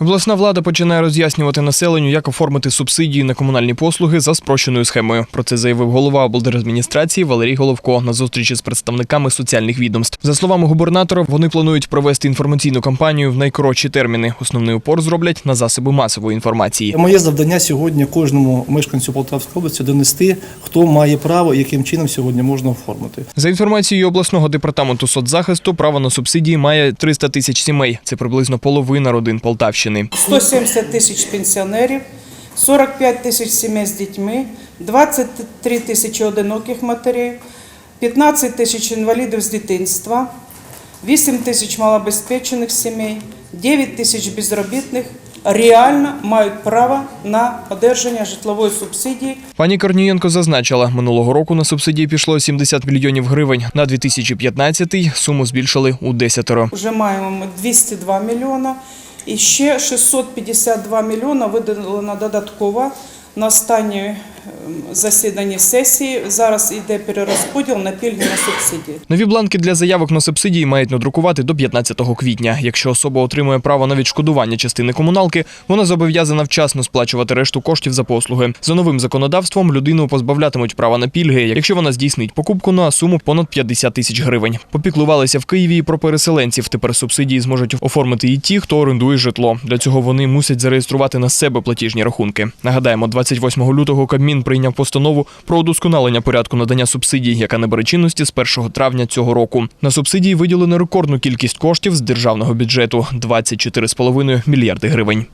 Обласна влада починає роз'яснювати населенню, як оформити субсидії на комунальні послуги за спрощеною схемою. Про це заявив голова облдержадміністрації Валерій Головко на зустрічі з представниками соціальних відомств. За словами губернатора, вони планують провести інформаційну кампанію в найкоротші терміни. Основний упор зроблять на засоби масової інформації. Моє завдання сьогодні кожному мешканцю Полтавської області донести, хто має право, і яким чином сьогодні можна оформити. За інформацією обласного департаменту соцзахисту, право на субсидії має 300 тисяч сімей. Це приблизно половина родин Полтавщини. 170 тисяч пенсіонерів, 45 тисяч сімей з дітьми, 23 тисячі одиноких матерів, 15 тисяч інвалідів з дитинства, 8 тисяч малобезпечених сімей, 9 тисяч безробітних реально мають право на одержання житлової субсидії Пані Корнієнко зазначила, минулого року на субсидії пішло 70 мільйонів гривень. На 2015-й суму збільшили у десятеро. Вже маємо 202 мільйона і ще 652 мільйона виділено додатково на останнє ем, засіданні сесії. Зараз йде перерозподіл на пільги на субсидії. Нові бланки для заявок на субсидії мають надрукувати до 15 квітня. Якщо особа отримує право на відшкодування частини комуналки, вона зобов'язана вчасно сплачувати решту коштів за послуги. За новим законодавством людину позбавлятимуть права на пільги, якщо вона здійснить покупку на суму понад 50 тисяч гривень. Попіклувалися в Києві і про переселенців. Тепер субсидії зможуть оформити і ті, хто орендує житло. Для цього вони мусять зареєструвати на себе платіжні рахунки. Нагадаємо, 28 лютого Кабмін прийняв постанову про удосконалення порядку надання субсидій, яка набере чинності з 1 травня цього року. На субсидії виділено рекордну кількість коштів з державного бюджету 24,5 мільярди гривень.